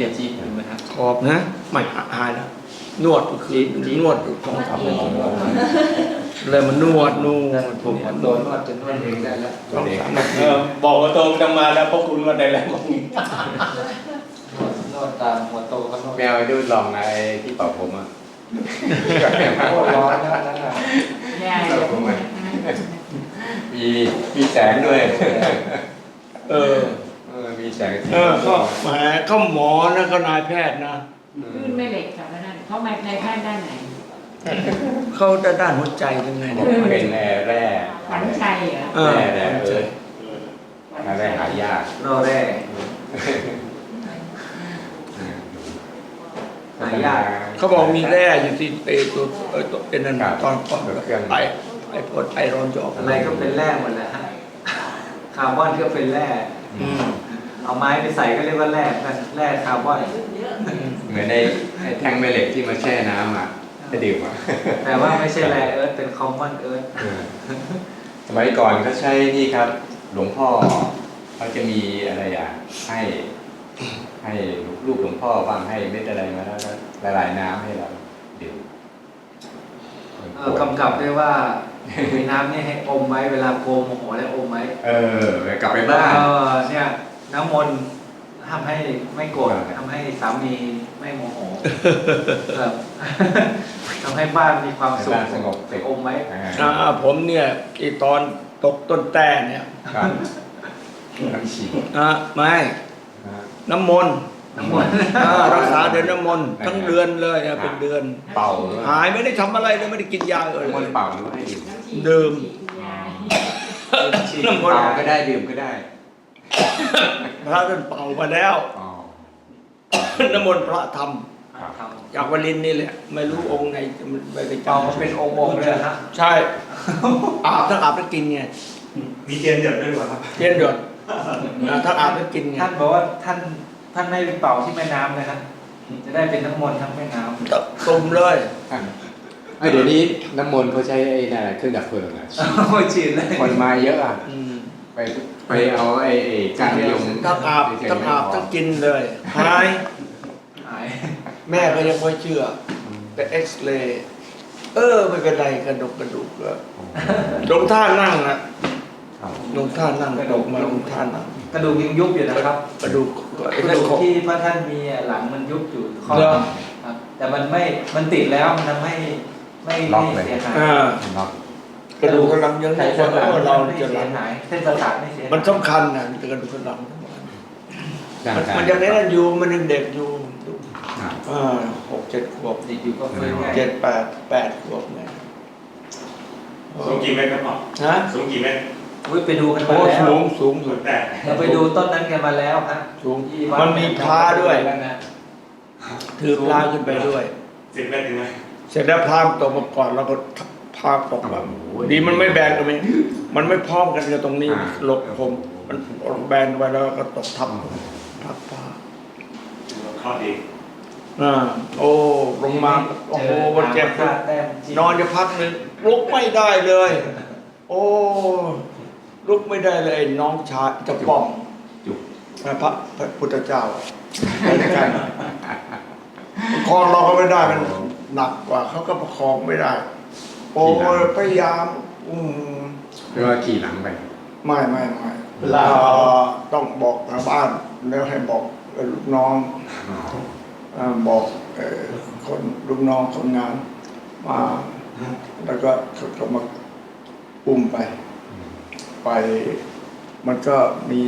เจ็บจีบถูกไหมครับ ขอบนะ ไม่หายแล้ว นวดก็คือนวดอยู่ของทำเลยมันนวดนวดผมโดนนวดจนนวดเองได้แล้วต้องสามนาเอทีอบอกว่าโตจะมาแล้วพวกคุณมาได้แล้วบอกงี้นวดตามหัวโตก็นวดแมวดูลองไอ้ที่เป่าผมอะโคตรร้อนนะนั่นน่ะใช่มีมีแสงด้วย เออเออ มีแสงสีเออก็แหมก็หมอนะก็นายแพทย์นะขึ้นไม่เหล็กกับนั่นเขาในในแพทย์ด้านไหนเขาจะด้านหัวใจยังไงบอกเป็นแร่แร่ขวัญชัยเหรอเออแร่แร่เออแร่หายากโรแร่หายากเขาบอกมีแร่อยู่ที่เอตัวเออตัวเป็นนั่นครับตอนก่อนเครื่องไอไอพดไอร้อนจะออกอะไรก็เป็นแร่หมดแหละฮะคาร์บอนก็เป็นแร่อืม เอาไม้ไปใส่ก็เรียกว่าแร่กันแร่คาร์บอน เหมือนในไอ้แท่งแม่เหล็กที่มาแช่น้ำอะจะดื่มอะแต่ว่าไม่ใช่แร่เอิร์ธเป็นคอมมอนเอิร์ธเออสมัยก่อนเขาใช้นี่ครับ หลวงพ่อเขาจะมีอะไรอะให้ให้ลูกหลวงพ่อบ้างให้เม็ดอะไรมาแล้วก็ละลายน้ำให้เราดื่มเออกำกับด้วยว่ามีน้ำนี่ให้อมไว้เวลาโกมโมโหแล้วอมไว้เออกลับไปแล้วบ้านก็เนี่ย น้ำมนต์ทำให้ไม่โกรธอ่าทำให้สามีไม่โมโหครับทำให้บ้านมีความให้สุขบ้านสงบไปเสร็จอมไว้อ่าอ่าผมเนี่ยอีตอนตกต้นแต่เนี่ยครับน้ำฉีดอะไม่นะน้ำมนต์น้ำมนต์อ่ารักษาเดือนน้ำมนต์ทั้งเดือนเลยอะเป็นเดือน เป่าหายไม่ได้ทำอะไรเลยไม่ได้กินยาเลยน้ำมันต์เป่าหรือว่าให้ดื่มดื่มฉีดน้ำมนต์เป่าก็ได้ดื่มก็ได้ พระท่านเป่ามาแล้ว อ๋อ น้ำมนต์พระธรรมทำจากวลินนี่แหละ ไม่รู้องค์ไหนมันไปไปเป่าจำมาเป็นองค์องค์เลยนะใช่ อาบทั้งอาบทั้งกินไงมีเทียนเดือดด้วยเหรอครับ เทียนหยดอ่าทั้งอาบทั้งกินไงท่านบอกว่าท่านท่านไม่ไปเป่าที่แม่น้ำเลยนะจะได้เป็นน้ำมนต์ทั้งแม่น้ตุ่มเลยไอ้เดี๋ยวนี้น้ำมนต์เขาใช้ไอ้นั่นแหละเครื่องดับเพลิงอะำ โอ้ยฉีดเลยคนมาเยอะอะอืม ไปไปเอาไอ้ไอ้การนิยมทั้งอาบทั้งอาบทั้งกินเลยหายหายแม่ก็ยังไม่เชื่อ แต่เอ็กซเรย์เออไม่เป็นไรกระดูกกระดูกก็ลงท่านั่งนะครับลงท่านั่งตกมาลงท่านั่งกระดูกยังยุบอยู่นะครับ กระดูกไอ้กระนั่นดูกของที่พระท่านมีหลังมันยุบอยู่ข้อเหรอครับแต่มันไม่มันติดแล้วมันทำให้ไม่ไม่เสียหายอ่าล็อ กกระดูกกำลังยังแต่ไม่เส้นหลังว่าเราไม่จะเสีหลัยงหายเส้นประสาทไม่เสียหายมันสำคัญนะกระดูกกำลังร่างมันกายมันยังเล่นอยู่มันยังเด็กอยู่อะอ่าหกเจ็ดขวบติดอยู่ก็ฟื้นไงเจ็ดแปดแปดขวบเนี่ยสูงกี่เมตรครับหมอฮะสูงกี่เมตรอุ้ยไปดูกันโอ้มาแล้วสูงสูงอยู่แต่เราไปดูต้นนั้นกันมาแล้วครับสูงที่วัดมันมีพระด้วยแล้วนะถือพระขึ้นไปด้วยสิบเมตรถึงไหมเสร็จแล้วพามตกมาก่อนแล้วก็ พาตกแบบดีมันไม่แบนกันไหมมันไม่พร้อมกันกับตรงนี้หลบผม มันแบนไว้แล้วก็ตกทับทับพาข้อดีอ่าโอ้ลงมาโอ้โหมันเจ็บจอตามพระแต้มจริงนอนจะพักหนึ่งลุกไม่ได้เลย โอ้ลุกไม่ได้เลย น้องชายจะป้องจุกพระพระพุทธเจ้าไปด้วยกันประคองเราก็ไม่ได้มันหนักกว่าเขาก็ประคองไม่ได้ โอ้พยายามอืมเรียกว่าขี่หลังไป ไม่ไม่ไม่เอ่อต้องบอกทางบ้านแล้วให้บอกลูกน้องอ๋อเอ่อบอกเอ่อคนลูกน้องคนงานมา แล้วก็เขาก็มาอุ้มไป ไป มันก็มี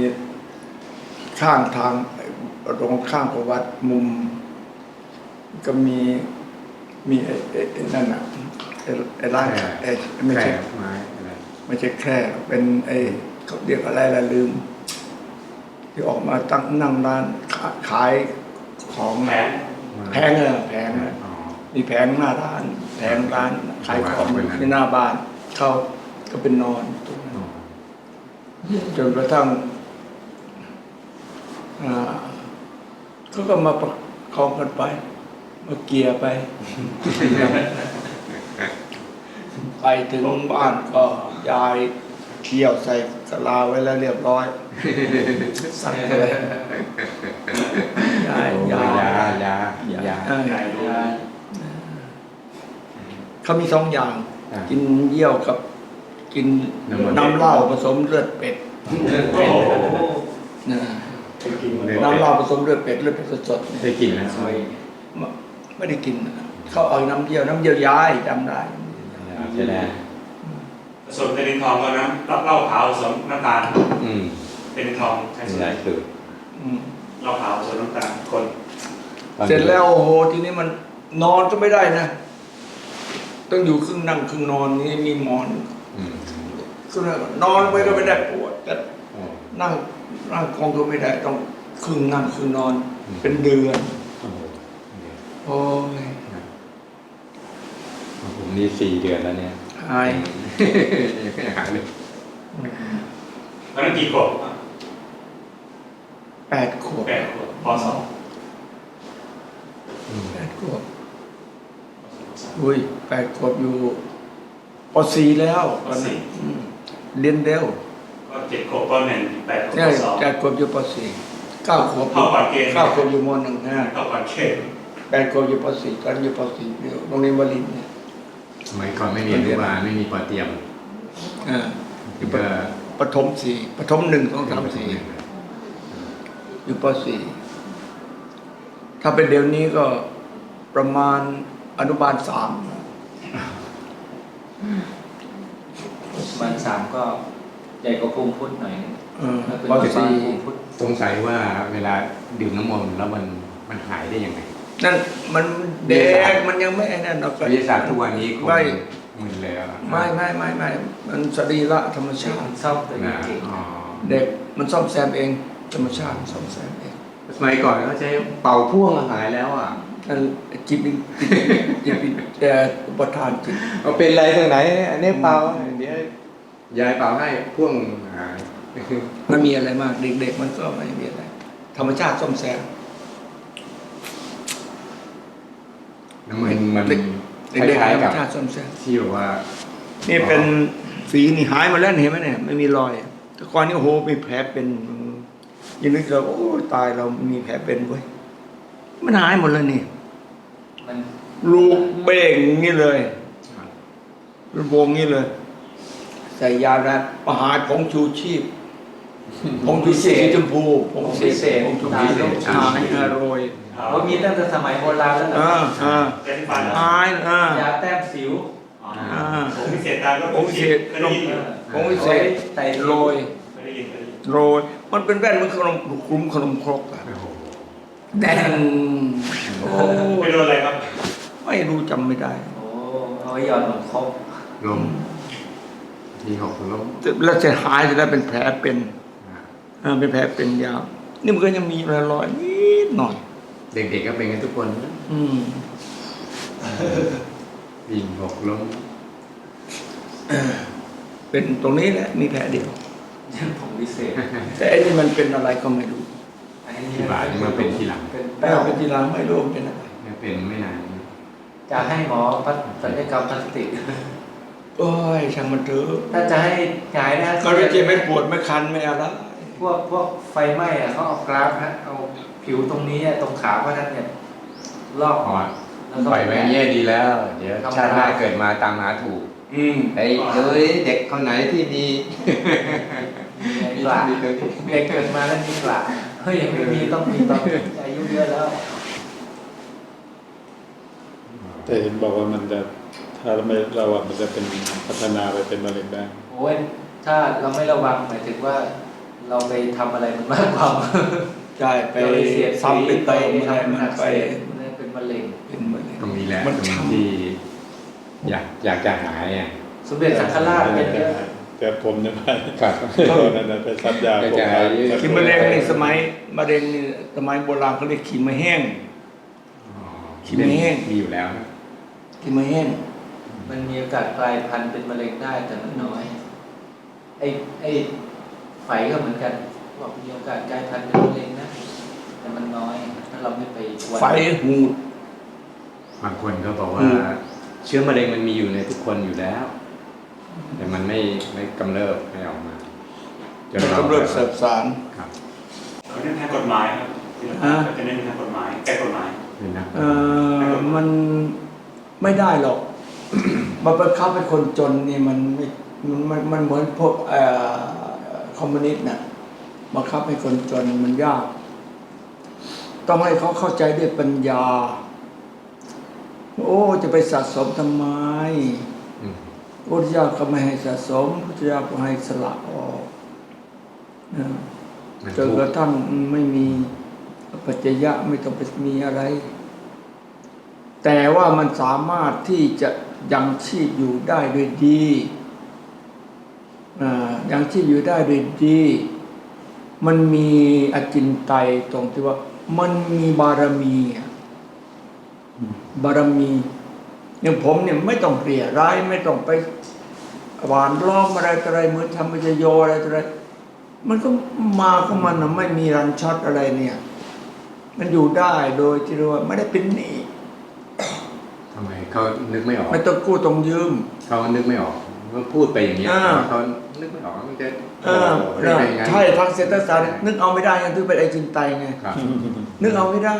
ข้างทางตรงข้างประวัดมุม ก็มีมีไอ้ไอ้ไอ้นั่นอะ ไอ้ไอ้ร่างไอ้ไม่แคร่ใช่ ไม้อะไรไม่ใช่แคร่เป็นไอ้เขาเรียกอะไรละลืม ที่ออกมาตั้งนั่งร้านขาขายของแผนแพงเลยแพงเลยอ๋อ มีแผงหน้าร้านแผงร้านขายของเป็นนั้นที่หน้าบ้านเขาก็เป็นนอนตรงนั้นอ๋อจนกระทั่งอ่าเขาก็มาประคองกันไป มาเกลียร์ไป ไปถึงบ้านก็ยายเที่ยวใส่กะลาไว้แล้วเรียบร้อยสั่งเลยยายยายเออใหญ่ดูเขามีสองอย่างอะกินเยี่ยวกับ กินน้ำมันน้ำเหล้าผสมเลือดเป็ดโอ้โหนะไปกินน้ำเหล้าผสมเลือดเป็ดเลือดเป็ดสดๆเนี่ยได้กินนะไม่ไม่ได้กินนะเขาเอาน้ำเยี่ยวน้ำเยี่ยวย้ายจำได้ ใช่ไหมผสมเทนินทองก็น้ำเหล้าขาวผสมน้ำตาลอืมเทนินทองใช่ใช่ไหมสูตรอืมเหล้าขาวผสมน้ำตาลคน เสร็จแล้วโอ้โหทีนี้มันนอนก็ไม่ได้นะ ต้องอยู่ครึ่งนั่งครึ่งนอนนี่มีหมอนอืมครึ่งนั่งนอนไปก็ไม่ได้ปวดแต่โอ้นั่งนั่งคงก็ไม่ได้ต้องครึ่งนั่งครึ่งนอนอืมเป็นเดือนโอ้โหโอ้ยผม นี่สี่เดือนแล้วเนี่ยหายยังไม่หายเลยตอนนั้นกี่ขวบอะแปดขวบแปดขวบปสองอืมแปดขวบอุ้ยแปดขวบอยู่ปสี่แล้วตอนนั้นอืมเรียนเร็วก็เจ็ดขวบปหนึ่งแปดขวบเนี่ยปสองแปดขวบอยู่ปสี่เก้าขวบเข้าก่อนเกณฑ์เก้าขวบอยู่มหนึ่งนะเข้าก่อนเกณฑ์แปดขวบอยู่ปสี่ตอนอยู่ปสี่อยู่โรงเรียนวลินทร์เนี่ย สมัยก่อนไม่เรียนรู้ว่าไม่มีปอเตรียมอ่าถึงก็ปฐมสี่ปฐมหนึ่งสองสามสี่อยู่ปสี่ถ้าเป็นเดี๋ยวนี้ก็ประมาณอนุบาลสามมันสามก็ใหญ่กว่าภูมิพุทธหน่อยนึงเออถ้าเป็นปบ้านสี่ภูมิพุทธ สงสัยว่าเวลาดื่มน้ำมนต์แล้วมันมันหายได้ยังไง นั่นมันเด็กมันยังไม่ไอ้นั่นหรอกวิทยาศาสตร์ทุกวันนี้คงไม่มึนแล้วอะไม่ไม่ไม่ไม่มันสรีระธรรมใช่ชามัตินซ่อมตัวเองนะเก่งอ๋อเด็กมันซ่อมแซมเอง ธรรมชาติซ่อมแซมเองสมัยก่อนเขาใช้เป่าพ่วงหายแล้วอะนั่นจิตวิญจิตจิตวิญแต่อุปทานจิตเอาเป็นอะไรตรงไหนอันนี้เป่าเดี๋ยวยายเป่าให้พ่วงหายมันมีอะไรมาก เด็กๆมันก็ไม่มีอะไร ธรรมชาติซ่อมแซม น้ำมันมันเด็กคเด็กๆล้ายธรๆรกัมบชาติซ่อมแซมที่บอกว่า นี่เป็นฝีนี่หายหมาแล้วเห็นไหมเนี่ยไม่มีรอยแต่ก่อนนี่โอ้โหมีแผลเป็นอยังนึกเราโอ้ยตายเรามีแผลเป็นเว้ยมันหายหมดเลยนี่มันลูกเบ่งนี่เลยลูกวงนี่เลย ใส่ยาแล้วมาหายผงชูชีพผงชูชีพสีชมพูผงสีเศษผงชูชีพ หายอร่อย ว่ามีตั้งแต่สมัยโบราณแล้วนะอ่าอ่าเจ็ดฟันหายอ่ายาแต้มสิวอ๋อผมพิเศษตาก็ผงพิเศษไม่ได้ยินผงวิเศษใส่โรยไม่ได้ยินไม่ได้ยินโรยมันเป็นแว่นเหมันขนมคลุมขนมครกอะโอ้โหแดงโอ้ไม่โดนอะไรครับ ไม่รู้จำไม่ได้โอ้เอาไว้หย่อนหนมครบลมทีหกลมแล้วจะหายจะได้เป็นแผลเป็นเออเป็นแผลเป็นยาวนี่มันก็ยังมีรอยๆนิดหน่อย เด็กๆก็เป็นกันทุกคนนะอืมทีหกลมเป็นตรงนี้แหละ มีแผลเดียวยังผงวิเศษแต่อันนี้มันเป็นอะไรก็ไม่รู้อันนี้ที่บาทนี่มันเป็นทีหลังเป็นแต่แป้วเป็นทีหลังไม่รู้มันเป็นอะไรไม่เป็นไม่นานจะให้หมอพัฒศัลยกรรมพลาสติกโอ้ยช่างมันเถอะถ้าจะให้หายนะก็จะเจ็บไม่ปวดไม่คันไม่อะไรพวกพวกไฟไหม้อะเขาเอากราฟนะเอา ผิวตรงนี้อะตรงขาพระท่านเนี่ยลอกพอแล้วก็ปล่อยไว้อย่างเงี้ยดีแล้ว เดี๋ยวชาติหน้าเกิดมาตามหาถูก อืมไอ้เอ้ยเด็กคนไหนที่มีมีกระเด็กเกิดมาแล้วมีกระเฮ้ยยังไม่มีต้องมีตอนอายุเยอะแล้ว แต่เห็นบอกว่ามันจะถ้าเราไม่ระวังมันจะเป็นพัฒนาไปเป็นมะเร็งได้โอ้ยถ้าเราไม่ระวังหมายถึงว่า เราไปทำอะไรมันมากกว่า ใช่ไปเราไปเสียดสีซ้ำไปเติมอะไรทำมันอักไปเสบมันเป็นมะเร็งเป็นมะเร็งตรงนี้แหละมันตรงช้ำที่อยากอยากจะหายอะสมเด็จสังฆราชเป็นเยอะแต่ผมยังไม่ครับตอนนั้นไปซัดยาก็ผมจะมาขีมะเร็งในสมัยมะเร็งนี่สมัยโบราณเขาเรียกขีมะแห้งขี้ไม่แห้งมีอยู่แล้วนะขีมะแห้งมันมีโอกาสกลายพันธุ์เป็นมะเร็งได้แต่มันน้อยไอ้ไอ้ไฝก็เหมือนกันบอกมีโอกาสกลายพันธุ์เป็นมะเร็งนะ แต่มันน้อยถ้าเราไม่ไปกวนไฟหูด บางคนก็บอกว่า อืม เชื้อมะเร็งมันมีอยู่ในทุกคนอยู่แล้ว แต่มันไม่ไม่กำเริบไม่ออกมาจนมันเรากำเริบเสบสาร ครับเราเน้นทางกฎหมายครับที่เราอ่า จะเน้นทางกฎหมายแก้กฎหมายอเป็นนักเออมันไม่ได้หรอก มาบังคับให้คนจนนี่มันไม่มันมันมันเหมือนพวกเอ่อคอมมิวนิสต์น่ะบังคับให้คนจนมันยาก ต้องให้เขาเข้าใจด้วยปัญญา โอ้จะไปสะสมทำไมอืมพระพุทธเจ้าก็ไม่ให้สะสมพระพุทธเจ้าก็ให้สละออกนะมันจนทุกกระข์ทั่งไม่มีปัจจยะไม่ต้องไปมีอะไร แต่ว่ามันสามารถที่จะยังชีพอยู่ได้ด้วยดีอ่ายังชีพอยู่ได้ด้วยดี มันมีอจินไตยตรงที่ว่า มันมีบารมีอะบารมีอย่างผมเนี่ยไม่ต้องเปลี่ยร้ายไม่ต้องไปหวานล้อมอะไรต่ออะไรเหมือนทำมิจโยอะไรต่ออะไรมันก็มาของมันนะไม่มีรันช็อตอะไรเนี่ย มันอยู่ได้โดยที่เรียกว่าไม่ได้เป็นหนี้ทำไมเขานึกไม่ออก ไม่ต้องกู้ต้องยืมเขานึกไม่ออกเขาพูดไปอย่างเงี้ยอ่าเขานึกไม่ออกว่ามันจะ เออโโหได้ยังไงใช่ทางเศรษฐศาสตร์นึกเอาไม่ได้ยังถือเป็นไอจินไตยไงครับนึกเอาไม่ได้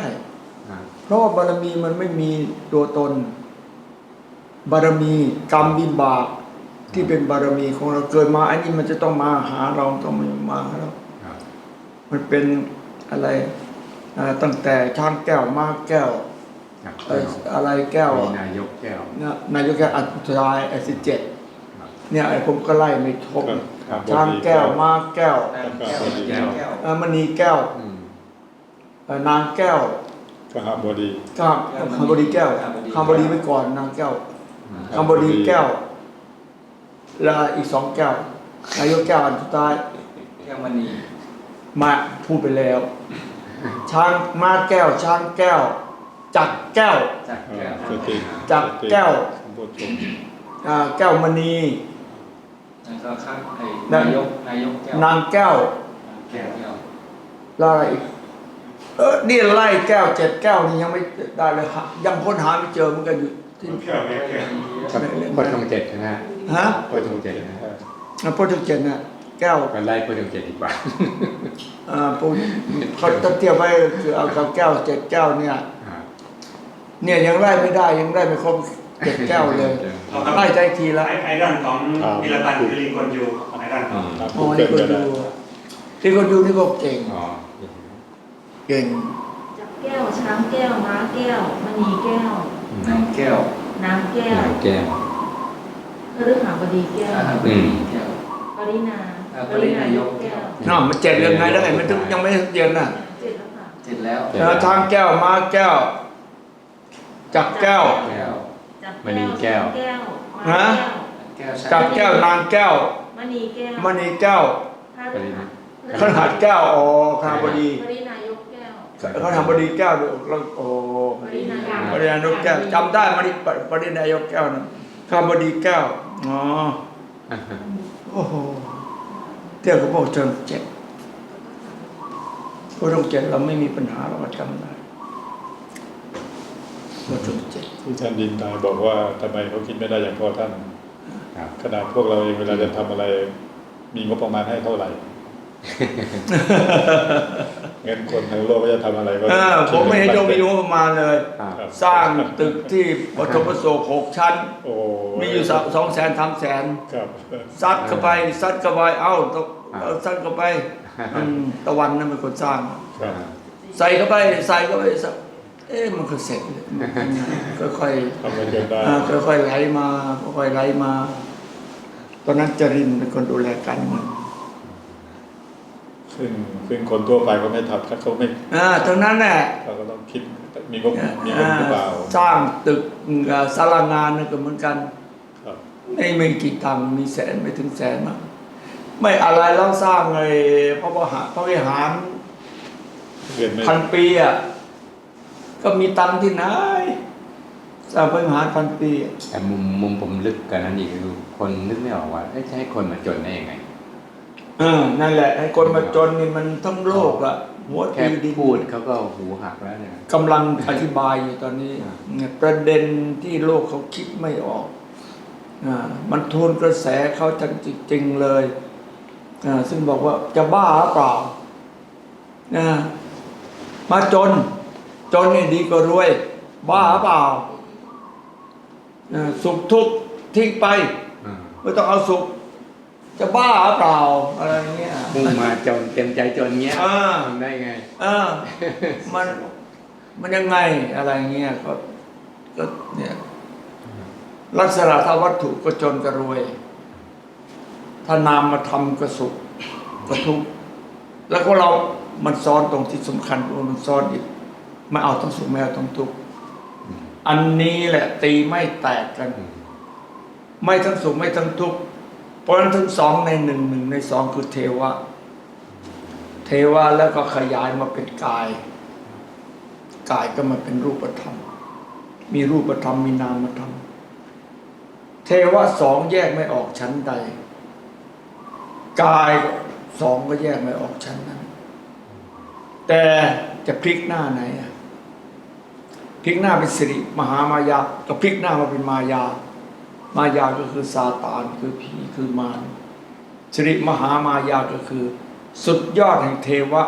อ่าเพราะว่าบารมีมันไม่มีตัวตน บารมีกรรมบิบากที่เป็นบารมีของเราเกิดมา อันนี้มันจะต้องมาหาเราต้องมาหาเราครับมันเป็นอะไรอ่าตั้งแต่ช้างแก้วม้าแก้วครับเอ่ออะไรแก้วมีนายกแก้วนะนายกแก้วอัตรายไอ้สิบเจ็ดครับเนี่ยไอ้ผมก็ไล่ไม่ทบครับครับ ช้างแก้วม้าแก้วนางแก้วแก้วแก้วเอ่อมณีแก้วอืมเอ่อนางแก้วกหบดีก็คำบดีแก้วคำบดีไปก่อนนางแก้วอืมคำบดีแก้ว แล้วอีกสองแก้ว นายกแก้วอันสุดท้ายแก้วมณีมาพูดไปแล้ว ช้างม้าแก้ว ช้างแก้ว จักรแก้วจากแก้วสติจักรแก้วสัมโพชฌงค์อ่าแก้วมณี แล้วก็ข้างไอ้นายกนายกแก้วนางแก้ว แก้วแก้วแล้วอะไรอีกเออนี่ไล่แก้วเจ็ดแก้วนี่ยังไม่ได้เลยฮะยังค้นหาไม่เจอเหมือนกันอยู่ที่แก้วแก้วแก้วครับโพชฌงค์เจ็ดนะฮะฮะโพชฌงค์เจ็ดนะฮะอะโปรตุเกสน่ะแก้วก็ไล่โพชฌงค์เจ็ดดีกว่าอ่าปูเขาถ้าเทียบไว้คือเอากับแก้วเจ็ดแก้วเนี่ยอ่าเนี่ยยังไล่ไม่ได้ยังไล่ไม่ครบ เจ็ดแก้วเลยเอาครับไล่ใจทีละไอไอดอลของมิลตันคือลิงคอนยูไอดอลของครับอ๋อเกินี่ดคนก็ได้ดูที่คนดูนี่ก็เก่งอ๋อเก่งจับแก้วช้างแก้วม้าแก้วมณีแก้วนางแก้วน้ำแก้วนายแก้วพฤหับดีแก้วอาหารบดีแก้วปรินาอ่าปรินายกแก้วน่ามันเจ็ดยังไงได้มันถึงยังไม่เย็นน่ะเจ็ดแล้วค่ะเสร็จแล้วแล้วทางแก้วม้าแก้วจักรแก้วแก้วจับ มณีแก้วช้างแก้วฮะม้าแก้วจักรแก้วนางแก้วมณีแก้วมณีแก้วพฤหัสขนาดแก้วอ๋อขนาดบดีปรินายกแก้ว เขาทำบดีแก้วด้วยแล้วโอ้ปรินายกปรินายกแก้วจำได้มาดิปรินายกแก้วนะข้ามบดีแก้วอ๋อโอ้โหเที่ยวกับพวกเจิมเจ็ดพวกเจิมเจ็ดเราไม่มีปัญหาเราก็จำได้พวกเจิมเจ็ด ที่ท่านดินตายบอกว่าทำไมเขาคิดไม่ได้อย่างพ่อท่านครับขนาดพวกเราเองเวลาจะทำอะไร มีงบประมาณให้เท่าไหร่เงินคนทั้งโลกก็จะทำอะไรก็เออผมไม่เห็นจะมีงบประมาณเลยครับครับสร้างตึกที่ปฐมประสงค์หกชั้นโอ้มีอยู่สองแสนสามแสนครับซัดเข้าไปซัดเข้าไปเอ้าตกเอาซัดเข้าไปอืมตะวันนั่นเป็นคนสร้างครับใส่เข้าไปใส่เข้าไปใส่ เอ๊ะมันก็เสร็จเลยค่อยทำไปจนได้ๆอ่าค่อยๆไหลมาค่อยๆไหลมา ตอนนั้นจรินเป็นคนดูแลการเงินซึ่งซึ่งคนทั่วไปก็ไม่ทำถ้าเขาไม่อ่าตรงนั้นแหละเราก็ต้องคิดมีงบมีเงินหรือเปล่าสร้างตึกอ่าศาลางานนั่นก็เหมือนกันครับไม่ไม่กี่ตังค์มีแสนไม่ถึงแสนมั้งไม่อะไรแล้วสร้างไอ้พระวิหารพระวิหารเรียนไม่พันปีอะ ก็มีตังค์ที่ไหนสร้างพระวิหารพันปีอะแต่มุมมุมผมลึกกันนั้นอีกคือคนนึกไม่ออกว่าเอ๊ะจะให้คนมาจนได้ยังไงเออนั่นแหละไอ้คนมาจนนี่มันทั้งโลกอะหัวแค่ตีดินพูดเขาก็หูหักแล้วเนี่ยกำลังอธิบายอยู่ตอนนี้อ่าเนี่ยประเด็นที่โลกเขาคิดไม่ออกอ่ามันทวนกระแสเขาจังจริงๆเลยอ่าซึ่งบอกว่าจะบ้าหรือเปล่านะมาจน จนนี่ดีกว่ารวย บ้าเปล่าเออสุขทุกข์ทิ้งไปอ่าไม่ต้องเอาสุข จะบ้าเปล่าอะไรเงี้ยมุ่งมาจนเต็มใจจนเงี้ยอ่าทำได้ไงเออมันมันยังไงอะไรเงี้ยก็ก็เนี่ยลักษณะถ้าวัตถุก็จนก็รวย ถ้านามมาทำก็สุขก็ทุกข์แล้วก็เรา มันซ้อนตรงที่สำคัญมันซ้อนอีก ไม่เอาต้องสุขไม่เอาต้องทุกข์อันนี้แหละตีไม่แตกกัน ไม่ทั้งสุขไม่ทั้งทุกข์เพราะฉะนั้นทั้งสองในหนึ่งหนึ่งในสองคือเทวะ เทวะแล้วก็ขยายมาเป็นกาย กายก็มาเป็นรูปธรรม มีรูปธรรมมีนามธรรม เทวะสองแยกไม่ออกชั้นใด กายสองก็แยกไม่ออกชั้นนั้น แต่จะพลิกหน้าไหนอะ พลิกหน้าเป็นสิริมหามายาก็พลิกหน้ามาเป็นมายา มายาก็คือซาตานคือผีคือมารสิริมหามายาก็คือ สุดยอดแห่งเทวะ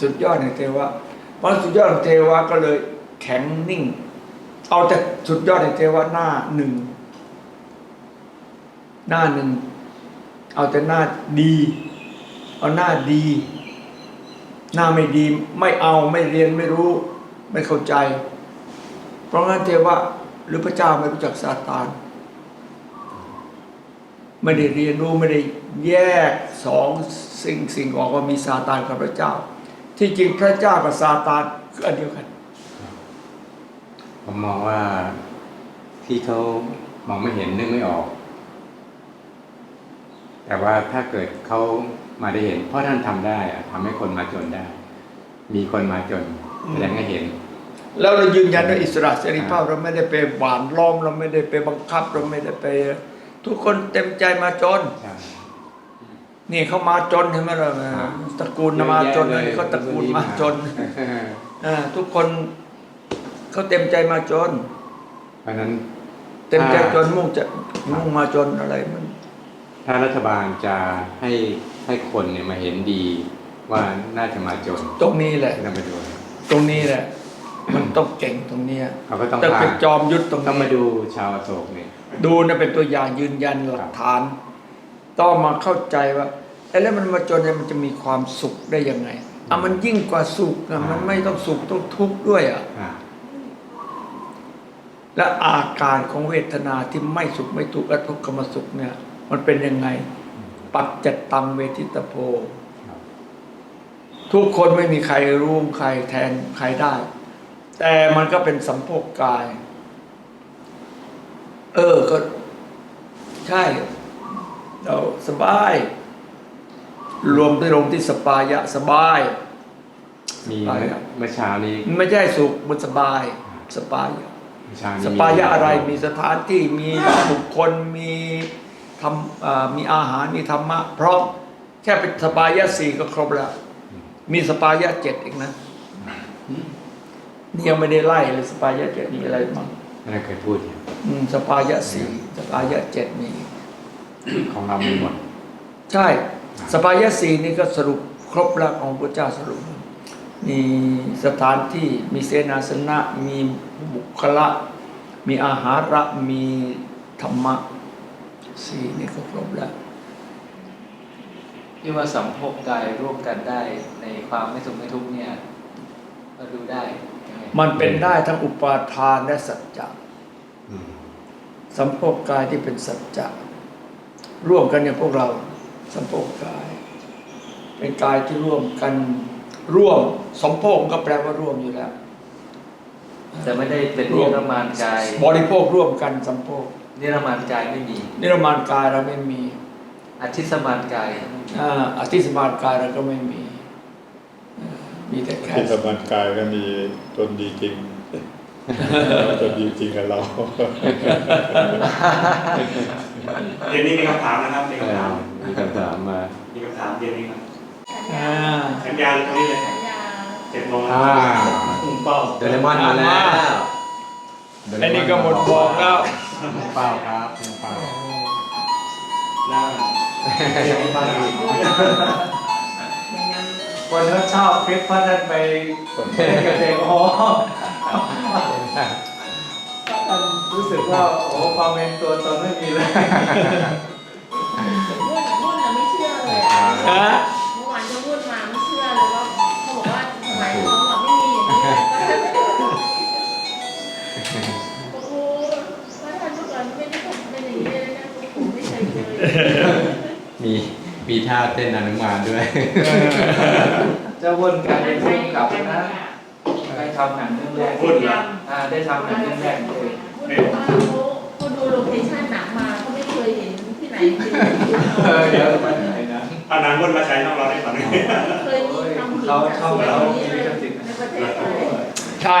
สุดยอดแห่งเทวะเพราะสุดยอดแห่งเทวะก็เลยแข็งนิ่ง เอาแต่สุดยอดแห่งเทวะหน้าหนึ่งหน้าหนึ่งเอาแต่หน้าดี เอาหน้าดี หน้าไม่ดี ไม่เอาไม่เรียนไม่รู้ ไม่เข้าใจ เพราะงั้นเทวะหรือพระเจ้าไม่รู้จักซาตานไม่ได้เรียนรู้ไม่ได้แยกสองสิ่งสิ่งออกว่ามีซาตานกับพระเจ้า ที่จริงพระเจ้ากับซาตานคืออันเดียวกัน ผมมองว่าที่เขามองไม่เห็นนึกไม่ออก แต่ว่าถ้าเกิดเขามาได้เห็น เพราะท่านทำได้อะทำให้คนมาจนได้ มีคนมาจนแสดงให้เห็น แล้วเรายืนยันด้วยอิสระเสรีภาพเราไม่ได้ไปหวานล้อม เราไม่ได้ไปบังคับเราไม่ได้ไป ทุกคนเต็มใจมาจนใช่นี่เขามาจนเห็นไหมล่ะตระกูลมาจนนี่เขาตระกูลมาจนอ่าทุกคนเขาเต็มใจมาจนเพราะฉะนั้นเต็มใจจนมุ่งจะมุ่งมาจนอะไรมันถ้ารัฐบาลจะให้ให้คนเนี่ยมาเห็นดีว่าน่าจะมาจน ตรงนี้แหละไม่ต้องมาดูตรงนี้แหละ มันต้องเก่งตรงเนี้ยเขาก็ต้องต้องพาเป็นจอมยุทธตรงต้องนี้มาดูชาวอโศกเนี่ย ดูนะเป็นตัวอย่างยืนยันหลักฐาน ต้องมาเข้าใจว่าไอ้แล้วมันมาจนเนี่ยมันจะมีความสุขได้ยังไงอะมันยิ่งกว่าสุขอะมันไม่ต้องสุขต้องทุกข์ด้วยอะอ่าและอาการของเวทนาที่ไม่สุขไม่ทุกข์และทุกขมสุขเนี่ย มันเป็นยังไง ปัจจตังเวทิตโพ ครับทุกคนไม่มีใครรู้ใครแทนใครได้ แต่มันก็เป็นสัมโพกกาย เออก็ ใช่ เราสบาย รวมที่ลงที่สปายะสบายมีไปครับเมื่อเช้านี้มันไม่ใช่สุขมันสบาย สปายะเมื่อเช้านี้สปายะอะไรมีสถานที่มีบุคคลมีทำอ่ามีอาหารมีธรรมะพร้อมแค่เป็นสปายะสี่ก็ครบแล้ว มีสปายะเจ็ดอีกนะ นี่ยังไม่ได้ไล่เลยสปายะเจ็ดมีอะไรบ้างไม่ได้เคยพูดเนี่ยอืมสปายะสี่สปายะเจ็ดมี ของเรามีหมด ใช่ สปายะสี่นี่ก็สรุปครบแล้วของพระเจ้าสรุป มีสถานที่มีเสนาสนะ มีบุคละ มีอาหาระมีธรรมะสี่นี่ก็ครบแล้วที่ว่าสัมโพกกายร่วมกันได้ในความไม่สุขไม่ทุกข์เนี่ยก็ดูได้ใช่ไห มมันเป็นได้ทั้งอุปาทานและสัจจะอืมสัมโพกกายที่เป็นสัจจะร่วมกันอย่างพวกเราสัมโพกกาย เป็นกายที่ร่วมกันร่วมสมโภคก็แปลว่าร่วมอยู่แล้ว แต่ไม่ได้เป็นนิรมานกาย บริโภคร่วมกันสัมโภคนิรมานกายไม่มีนิรมานกายเราไม่มีอธิสมานกายไม่มีอ่าอธิสมานกายเราก็ไม่มีเอ่อ มีแต่แค่ที่สมานกายก็มีตนดีจริง ตนดีจริงกับเราเย็นนี้มีคำถามนะครับมีเอคำถาอมมีคำถามมามีคำถามเย็นนี้ครับอ่าสัญญาณตรงนี้เลยสัญญาเจ็ดโมงอ่าพุ่งเป้าโดเรมอนมาแล้วไอ้นี่ก็หมดบอกแล้วคุณเป้าครับคุณเป้าหน้าเจ็ดโมงพอดีอย่างนั้น คนเขาชอบคลิปเพราะท่านไปเล่นกับเด็กโอ้โหท่านรู้สึกว่าโอ้ความเป็นตัวตนไม่มีเลยวุ่นวุ่นอะไม่เชื่อเลยอะเมื่อวานจะวุ่นมาไม่เชื่อเลยว่าเขาบอกว่าสมัยเขาบอกไม่มีอย่างนี้โอ้โหว่าท่านเมื่อก่อนไม่ได้เป็นอย่างนี้เลยนะผมไม่เคยเจอ มี มีท่าเต้นอนุมานด้วย จะวนกายเป็นผู้กำกับนะได้ทำหนังเรื่องแรกวุ่นเหรออ่าได้ทำหนังเรื่องแรกเลยพูดถึงว่าเขาเขาดูโลเคชั่นหนังมาเขาไม่เคยเห็นที่ไหนจริงเออเดี๋ยวมันไหนนะเอาหนังวนมาใช้ช่องเราได้ก่อนไม่เคยมีทำหินจากสวยอย่างนี้เลยในประเทศไทยใช่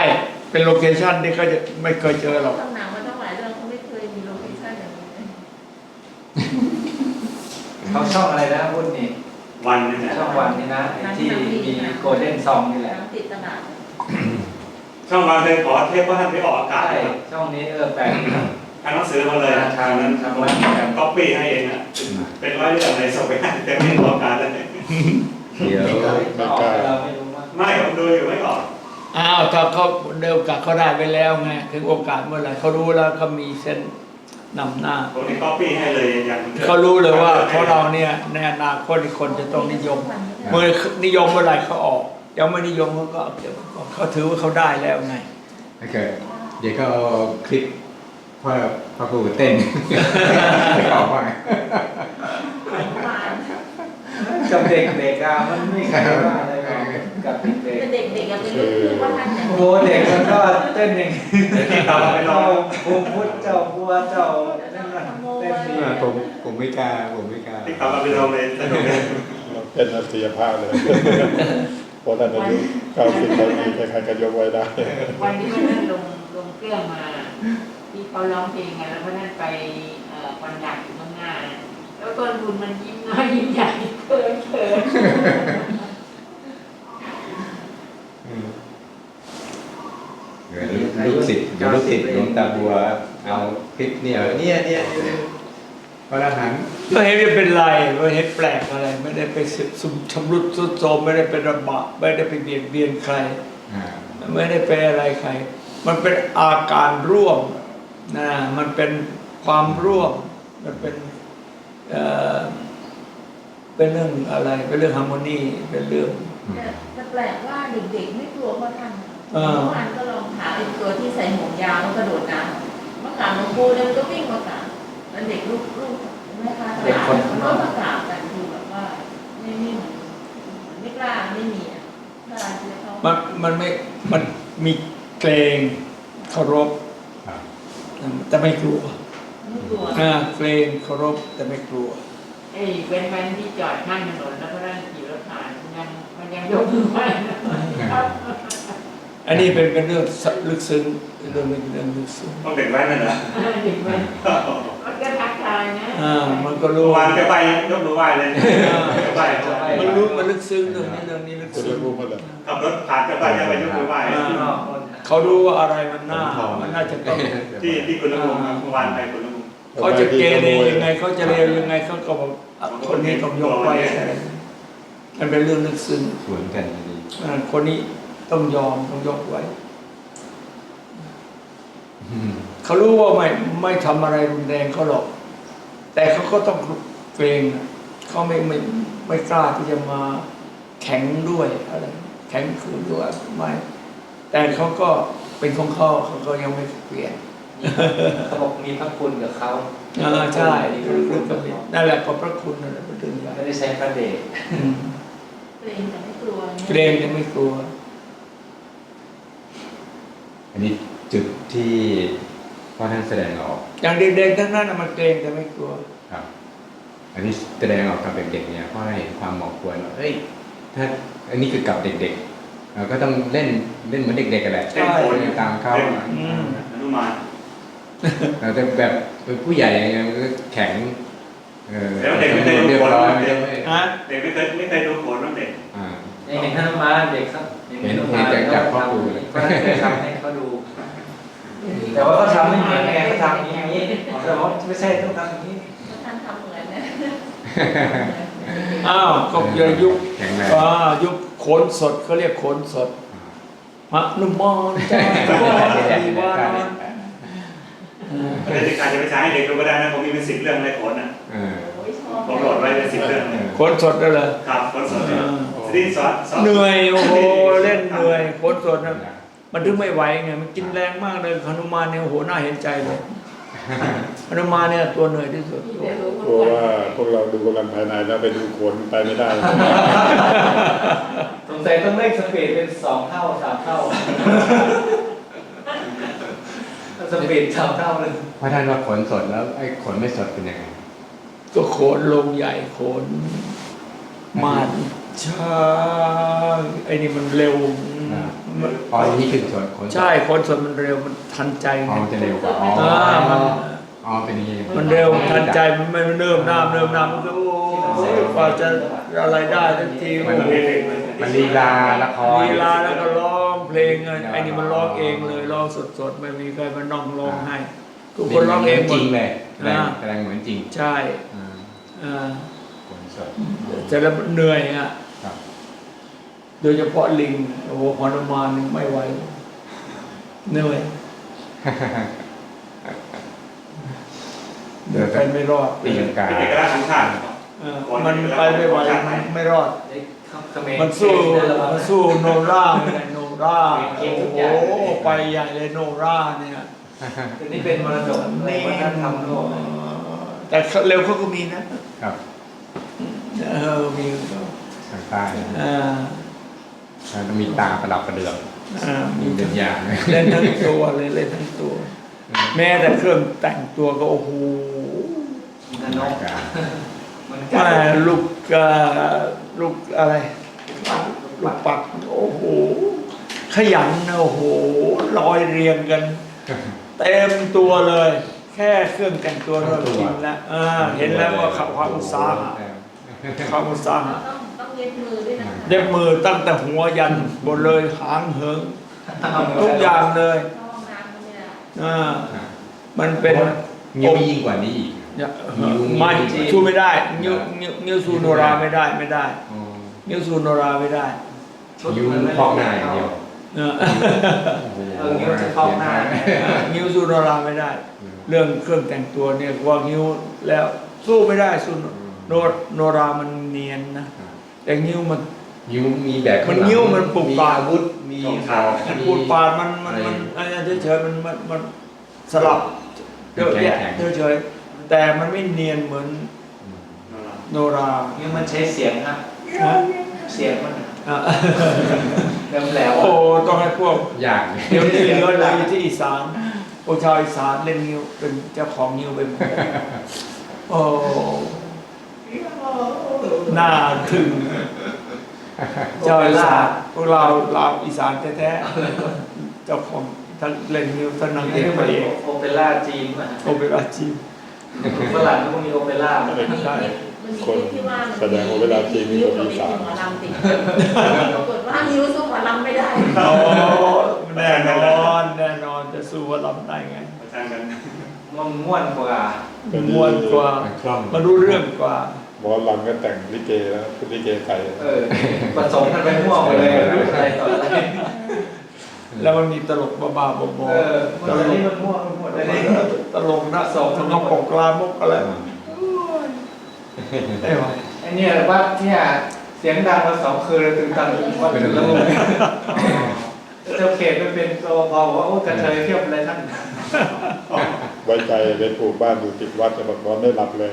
เป็นโลเคชั่นที่เขาจะไม่เคยเจอหรอก ทำหนังมาตั้งหลายเรื่องเขาไม่เคยมีโลเคชั่นอย่างนี้เลย เขาช่องอะไรนะวุ่นนี่วันนี่แหละช่องวันนี่นะไอ้ที่มีโกลเด้นซองนี่แหละหนังติดตลาดช่องวันเคยขอเทปว่าท่านไปออกอากาศใช่ช่องนี้เออแปลกดีนะทางหนังสือมาเลยทางนั้นทางวันก๊อปปี้ให้เองอะเป็นร้อยเรื่องในส่งไปให้แต่ไม่ออกอากาศเลยเดี๋ยวไม่ออกไปเราไม่รู้ว่าไม่ผมดูอยู่ไม่ออกอ้าวถ้าเขาเดิมกับเขาได้ไปแล้วไงถึงโอกาสเมื่อไหร่เขารู้แล้วเขามีเส้น นำหน้าผมนี่ก๊อปปี้ให้เลยอย่างเขารู้เลยว่าของเราเนี่ยในอนาคตคนจะต้องนิยมเมื่อนิยมเมื่อไหร่เขาออก ยังไม่นิยมเขาก็เดี๋ยวเขาถือว่าเขาได้แล้วไงโอเคเดี๋ยวก็เอาคลิปพ่อพ่อครูเต้นไม่ออกว่าไงกับเด็กเด็กอะมันไม่ใครว่าอะไรหรอ กกับเด็กเป็นเด็กๆกับเป็นลูกคือว่าท่านเนี่ยโอ้เด็กมันก็เต้นอย่างนี้ที่ตามไปลอเจ้างภูมิพุทธเจ้าบัวเจ้านั่นน่ะเต้นดีอ่าผมผมไม่กล้าผมไม่กล้าที่ตามไปลงเลยสนุกเลยเราเป็นอัจฉริยภาพเลย เพราะท่านอายุเก้าสิบปีใครๆก็ยกไว้ได้ วันที่วันนั้นลงลงเครื่องมา ที่เขาร้องเพลงกันแล้ววันนั้นไปเอ่อวันดักอยู่ข้างหน้านะแล้วต้นบุญมันยิ้มน้อยยิ้มใหญ่เขินเขินอืมเดี๋ยว ลูกศิษย์เดี๋ยวลูกศิษย์หลวงตาบัวเอาคลิปเนี่ยเนี่ยเนี่ยเนี่ยพระอรหันต์ก็เห็นไม่เป็นไรไม่เห็นแปลกอะไร ไม่ได้ไปสุมชำรุดทรุดโทรมไม่ได้ไประบาดไม่ได้ไปเบียดเบียนใครอ่าไม่ได้ไปอะไรใคร มันเป็นอาการร่วมนะมันเป็นความร่วมมันเป็นเอ่อเป็นเรื่องอะไร เป็นเรื่องฮาร์โมนีเป็นเรื่อง แต่แต่แปลกว่าเด็กๆไม่กลัวเพราะท่านเออเมื่อวานก็ลองหาไอ้ตัวที่ใส่หมวกยาวแล้วกระโดดน้ำเมื่อกราบหลวงปู่เนี่ยมันก็วิ่งมากราบแล้วเด็กลูกลูกแม่ค้าตลาดมันก็มากราบกันดูแบบว่าไม่ไม่เหมือนเหมือนไม่กล้าไม่มีอะกล้าที่จะเข้ามันมันไม่มันมีเกรงเคารพครับแต่ไม่กลัวไม่กลัวอ่าเกรงเคารพแต่ไม่กลัวไอ้เว้นวันที่จอดข้างถนนแล้วก็นั่งขี่รถผ่านมันยังมัน ยังยกมือไหว้นะอันนี้เป็นเป็นเรื่องลึกซึ้งเป็นเรื่องเป็นเรื่องลึกซึ้งต้องเด็กแว้นนั่นเหรอเด็กมันมันก็ทักทายนะอ่ามันก็รู้เมื่อวานจะไปยกมือไหว้เลยจะไปมันรู้มันลึกซึ้งเรื่องนี้เรื่องนี้ลึกคุณซึ้งรู้หมดเลยขับรถผ่านจะไปจะไปยกมือไหว้นอกคนเขารู้ว่าอะไรมันน่ามันน่าจะต้องที่ที่คุณลุงเมื่อวานไปคุณลุงเขาจะเกเรยังไงเขาจะเร็วยังไงเขาก็บอกอะคนนี้ต้องยกไว้อะไร มันเป็นเรื่องลึกซึ้งสวนกันดีอ่าคนนี้ต้องยอมต้องยกไว้อืมเขารู้ว่าไม่ไม่ทำอะไรรุนแรงเขาหรอก แต่เขาก็ต้องเกรงนะเขาไม่ไม่ไม่กล้าที่จะมาแข็งด้วยอะไรแข็งขืนด้วยไม่แต่เขาก็เป็นของเขาเขาก็ยังไม่เปลี่ยนเขาบอกมีพระคุณกับเขาอ่าใช่มีพเรื่ระองคุณนี้กับเขานั่นแหละขอบพระคุณนั่นแหละเป็นเรื่องใหญ่ไม่ได้ใช้พระเดชอืม เกรงแต่ไม่กลัวเกรงยังไม่กลัว อันนี้จุดที่พ่อท่านแสดงออกอย่างเด็กๆทั้งนั้นน่ะมันเกรงแต่ไม่กลัวครับ อันนี้แสดงออกกับเด็กๆเนี่ยพ่อให้เห็นความเหมาะควรว่าเอ้ย ถ้าอันนี้คือกับเด็กๆเราก็ต้องเล่นเล่นเหมือนเด็กๆกันแหละเต้นโขนเล่นตามเขาอะอืมอนุมานเราจะแบบเป็นผู้ใหญ่ยังไงมันก็แข็งเออ แล้วเด็กไม่เคยดูเรียบโขนร้อยเไม่ต้องไม่ฮะด็กไม่เคยไม่เคยดูโขนน้องเด็กอ่านี่เห็นท่านมาเด็กครับเห็นเห็นจากจากพ่อครูเลยพระเคยทำให้เขาดู แต่ว่าเขาทำไม่เหมือนไงเขาทำอย่างนี้แต่ว่าไม่ใช่ต้องทำอย่างนี้ท่านทำเหมือนนะอ้าวก็อย่ายุคแข็งแรงอ่ายุคโขนสดเขาเรียกโขนสดมะนุมอนจ้าดีวาน อนแต่ที่การจะไปใช้ให้เด็กดูก็ได้นะผมมีเป็นสิบเรื่องในโขนนะเออโอ้ยชอบผมโหลดไว้เป็นสิบเรื่องโขนสดได้เลยครับโขนสดเนี่ยทีนี้สอนสอนเหนื่อยโอ้โหเล่นเหนื่อยโขนสดนะมันถึงไม่ไหวไงมันกินแรงมากเลยหนุมานเนี่ยโอ้โหน่าเห็นใจเลยหนุมานเนี่ยตัวเหนื่อยที่สุดที่ได้รู้กลัวว่าพวกเราดูกำลังภายในแล้วไปดูโขนไปไม่ได้สงสัยต้องเร่งสปีดเป็นสองเท่าสามเท่า สปีดสามเท่าเลยเพราะท่านว่าขนสดแล้วไอ้ขนไม่สดเป็นยังไงก็โขนลงใหญ่โขนมาดช้าไอ้นี่มันเร็วมันอ๋ออันนี้คือสดขนสดใช่โขนสดมันเร็วมันทันใจอ๋อไงมันจะเร็วกว่าอ๋ออ่ามันอ๋อเป็นอย่างนี้มันเร็วทันใจมันไม่เนิ่มน้ำเนิ่มน้ำมันก็โอ้ยกว่าจะอะไรได้ทันทีมัโอ้นโหเด็กมันลีลาละครลีลาแล้วก็ร้อง เพลงไงไอ้นี่มันร้องเองเลยร้องสดๆไม่มีใครมาน้องร้องให้ทุกคนร้องเองหมจดริงเลยแสดงอ่าแสดงเหมือนจริงใช่อ่าอ่าขนสดแต่แล้วเหนื่อยอะ ครับโดยเฉพาะลิงโอ้โหหนุมานนี่ไม่ไหวเหนื่อยเดินไปไม่รอดตีลังกาเป็นเอกลักษณ์ของชาติเออมันไปไม่ไหวมันไม่รอดไอ้เขมรมันสู้เก่งะระวังมันสู้โนราไม่ได้โน ราเก่งทุโอ้กโหอย่างไปใหญ่เลยโนราเนี่ยอันนี้เป็นมรดกในวัฒนธรรมโลกแต่เร็วเขาก็มีนะครับเออมีทางใต้นะอ่าแล้วก็มีตาประดับประเดืองอ่ามีมีเป็นอย่างนะเล่นทั้งตัวเลยเล่นทั้งตัว แม้แต่เครื่องแต่งตัวก็โอ้โหนนกการมันกัแม่นลูกเอ่อลูกอะไร ลูกปัดโอ้โห ขยันนะโอ้โหลอยเรียงกัน เต็มตัวเลย แค่เครื่องแต่งตัวเรากินแล้วอ่าเห็นแล้วว่าขับความอุตสาหะความอุตสาหะต้องต้องเย็บมือด้วยนะเด็บมือตั้งแต่หัวยันบนเลยหางเหิงทุกอย่างเลยเข้าห้องน้ำก็ไม่ได้อ่ามันเป็นมีมียิ่งกว่านี้อีกอย่านิ้วไม่นิ้วสู้ไม่ได้นิ้วนิ้วนิ้วซูโนราไม่ได้ไม่ได้อ๋อนิ้วซูโนราไม่ได้ยิ้วพอกหน้าอย่างเดียว เออโอ้โหเออนิ้วจะเข้าหน้านิ้วซูโนราไม่ได้ เรื่องเครื่องแต่งตัวเนี่ยว่านิ้วแล้วสู้ไม่ได้สู้โนโนรามันเนียนนะแต่นิ้วมันยิ้วมีแบบข้างหลังมันยิ้วมันปลุกมีปากอาวุธมีหอกมันมีปูดปาดมันมันมันอะไรเฉยๆมันมันมันสลับเยอะแยะเฉยๆแต่มันไม่เนียนเหมือนโนรานี่มันใช้เสียงครับฮะเสียงมัน อะแหลมแหลวโอ้ต้องให้พวกอย่างเดี๋ยวนี้เหลือเลยที่อีสานพวกชาวอีสานเล่นนิ้วเป็นเจ้าของนิ้วเป็นหมดโอ้น่าถึงเจ้าอีสานพวกเราลาวอีสานแท้ๆเจ้าของทั้งเล่นนิ้วทั้งนางเอนี่กมัพนระเอกโอเปร่าจีนป่ะโอเปร่าจีนฝรั่งก็มีโอเปร่ามันมี คลิปมันมีคลิปที่ว่ามันแสดงว่าเวลาจีนมีนิ้วคนกับอีเป็นสานหมอลำติดปรากฏว่านิ้วสู้หมอลำไม่ได้โอ้แน่นอนแน่นอนจะสู้ว่าลำได้ไงประชันกันมันม่วนกว่ามวนกว่ามันคล่องมารู้เรื่องกว่าหมอลำก็แต่งลิเกแล้วเป็นลิเกไทยเออผสมกันไปมั่วไปเลยไม่รู้อะไรต่ออะไรแล้วมันมีตลกบ้าๆบอเออๆมันตอันลนี้กมันมั่วไปหมดเลยนี่ตลกนะสองนกปกลามกอะไร ได้ไหมไอ้เนี่ยวัดเนี่ยเสียงดังมาสองคืนเลยถึงตันวัดถึงแล้วเจ้าเขตไปเป็นรปภบอกว่าโอ้กระเทยเทียบอะไรท่านไว้ใจไปปลูกบ้านอยู่ติดวัดแต่บอกว่าไม่หลับเลย